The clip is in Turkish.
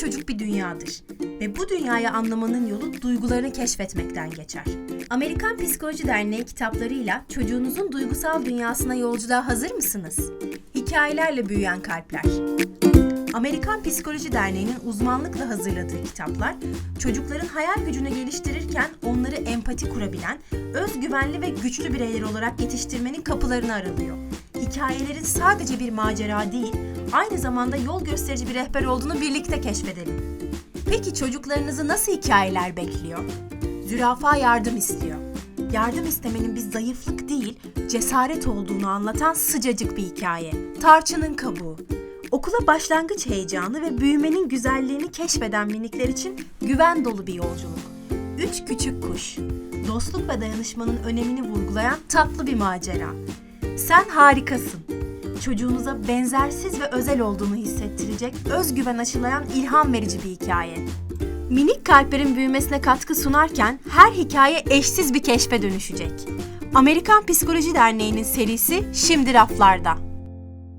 çocuk bir dünyadır. Ve bu dünyayı anlamanın yolu duygularını keşfetmekten geçer. Amerikan Psikoloji Derneği kitaplarıyla çocuğunuzun duygusal dünyasına yolculuğa hazır mısınız? Hikayelerle büyüyen kalpler. Amerikan Psikoloji Derneği'nin uzmanlıkla hazırladığı kitaplar, çocukların hayal gücünü geliştirirken onları empati kurabilen, özgüvenli ve güçlü bireyler olarak yetiştirmenin kapılarını aralıyor. Hikayelerin sadece bir macera değil, aynı zamanda yol gösterici bir rehber olduğunu birlikte keşfedelim. Peki çocuklarınızı nasıl hikayeler bekliyor? Zürafa yardım istiyor. Yardım istemenin bir zayıflık değil, cesaret olduğunu anlatan sıcacık bir hikaye. Tarçının kabuğu. Okula başlangıç heyecanı ve büyümenin güzelliğini keşfeden minikler için güven dolu bir yolculuk. Üç küçük kuş. Dostluk ve dayanışmanın önemini vurgulayan tatlı bir macera. Sen harikasın. Çocuğunuza benzersiz ve özel olduğunu hissettirecek, özgüven aşılayan ilham verici bir hikaye. Minik kalplerin büyümesine katkı sunarken her hikaye eşsiz bir keşfe dönüşecek. Amerikan Psikoloji Derneği'nin serisi şimdi raflarda.